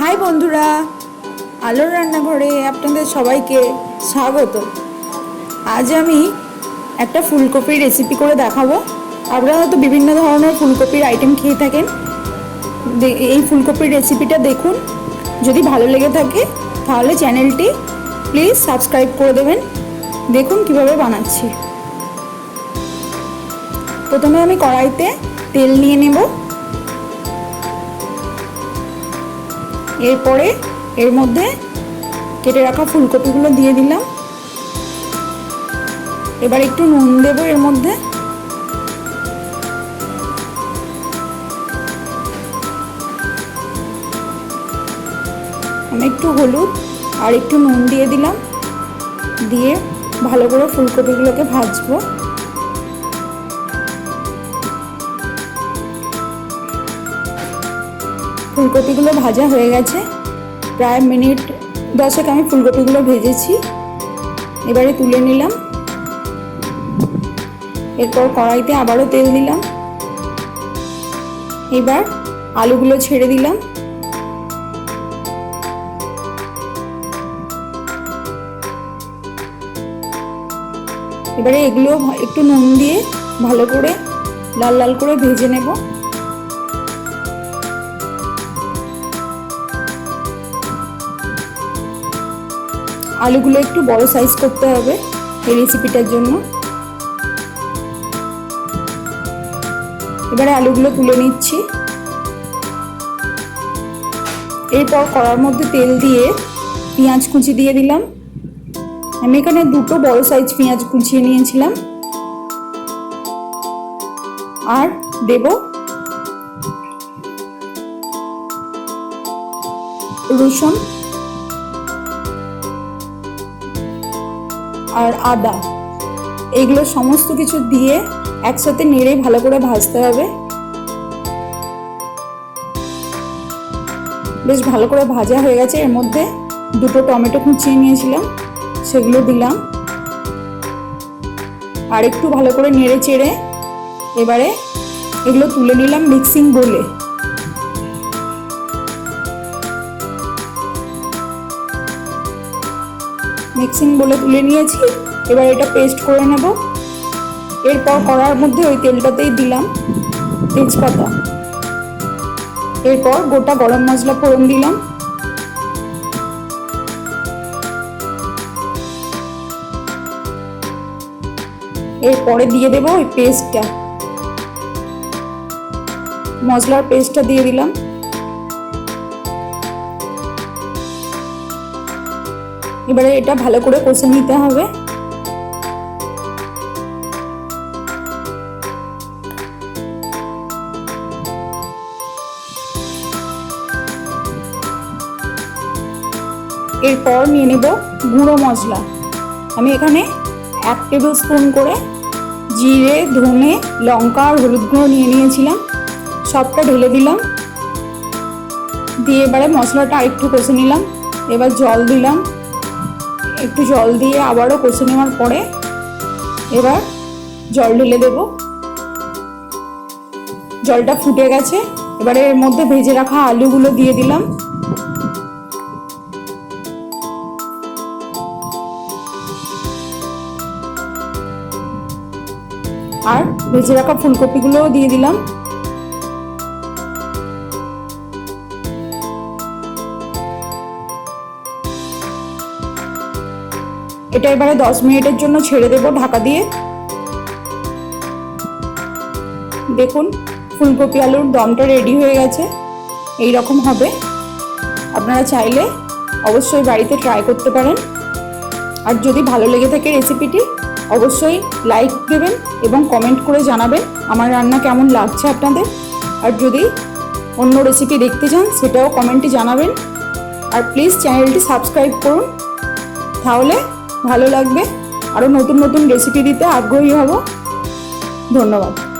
High বন্ধুরা, আলোর রান্নাঘরে আপনাদের সবাইকে স্বাগত। আজ আমি একটা ফুলকপির রেসিপি করে দেখাবো। আপনারা হয়তো বিভিন্ন ধরনের ফুলকপির আইটেম খেয়ে থাকেন। এই ফুলকপির রেসিপিটা দেখুন। যদি ভালো লেগে থাকে, তাহলে চ্যানেলটি প্লিজ সাবস্ক্রাইব করে দেবেন। দেখুন কীভাবে বানাচ্ছি। প্রথমে আমি কড়াইতে তেল নিয়ে নেব। এরপরে এর মধ্যে কেটে রাখা ফুলকপিগুলো দিয়ে দিলাম। এবার একটু নুন দেবো এর মধ্যে। আমি একটু হলুদ আর একটু নুন দিয়ে দিলাম। দিয়ে ভালো করে ফুলকপিগুলোকে ভাজবো। ফুলকপিগুলো ভাজা হয়ে গেছে। প্রায় মিনিট দশেক আমি ফুলকপিগুলো ভেজেছি। এবারে তুলে নিলাম। এরপর কড়াইতে আবারও তেল দিলাম। এবার আলুগুলো ছেড়ে দিলাম। এবারে এগুলো একটু নুন দিয়ে ভালো করে লাল লাল করে ভেজে নেব। আলুগুলো একটু বড় সাইজ করতে হবে এই রেসিপিটার জন্য। এবারে আলুগুলো তুলে নিচ্ছি। এরপর কড়ার মধ্যে তেল দিয়ে পেঁয়াজ কুচি দিয়ে দিলাম। আমি এখানে দুটো বড় সাইজ পেঁয়াজ কুচিয়ে নিয়েছিলাম। আর দেব রসুন। আর আদা। এগুলো সমস্ত কিছু দিয়ে একসাথে নেড়ে ভালো করে ভাজতে হবে। বেশ ভালো করে ভাজা হয়ে গেছে। এর মধ্যে দুটো টমেটো কুচিয়ে নিয়েছিলাম, সেগুলো দিলাম। আর একটু ভালো করে নেড়ে চেড়ে এবারে এগুলো তুলে নিলাম মিক্সিং বলে মিক্সিং বলে তুলে নিয়েছি। এবার এটা পেস্ট করে নেব। এরপর কড়ার মধ্যে ওই তেলটাতেই দিলাম তেজপাতা। এরপর গোটা গরম মশলা ফোড়ন দিলাম। এরপরে দিয়ে দেবো ওই পেস্টটা। মশলার পেস্টটা দিয়ে দিলাম। এবারে এটা ভালো করে কষে নিতে হবে। এরপর নিয়ে নেব গুঁড়ো মশলা। আমি এখানে এক টেবিল স্পুন করে জিরে, ধনে, লঙ্কা আর হলুদ গুঁড়ো নিয়ে নিয়েছিলাম। সবটা ঢেলে দিলাম। দিয়ে এবারে মশলাটা আরেকটু কষে নিলাম। এবার জল দিলাম। একটু জল দিয়ে আবারও কষে নেওয়ার পরে এবার জল ঢেলে দেব। জলটা ফুটে গেছে। এবারে এর মধ্যে ভেজে রাখা আলুগুলো দিয়ে দিলাম। আর ভেজে রাখা ফুলকপিগুলোও দিয়ে দিলাম। এটা এবারে দশ মিনিটের জন্য ছেড়ে দেবো ঢাকা দিয়ে। দেখুন, ফুলকপি আলুর দমটা রেডি হয়ে গেছে। এই রকম হবে। আপনারা চাইলে অবশ্যই বাড়িতে ট্রাই করতে পারেন। আর যদি ভালো লেগে থাকে রেসিপিটি অবশ্যই লাইক দেবেন এবং কমেন্ট করে জানাবেন আমার রান্না কেমন লাগছে আপনাদের। আর যদি অন্য রেসিপি দেখতে চান, সেটাও কমেন্টে জানাবেন। আর প্লিজ চ্যানেলটি সাবস্ক্রাইব করুন। তাহলে ভালো লাগবে। আরও নতুন নতুন রেসিপি দিতে আগ্রহী হব। ধন্যবাদ।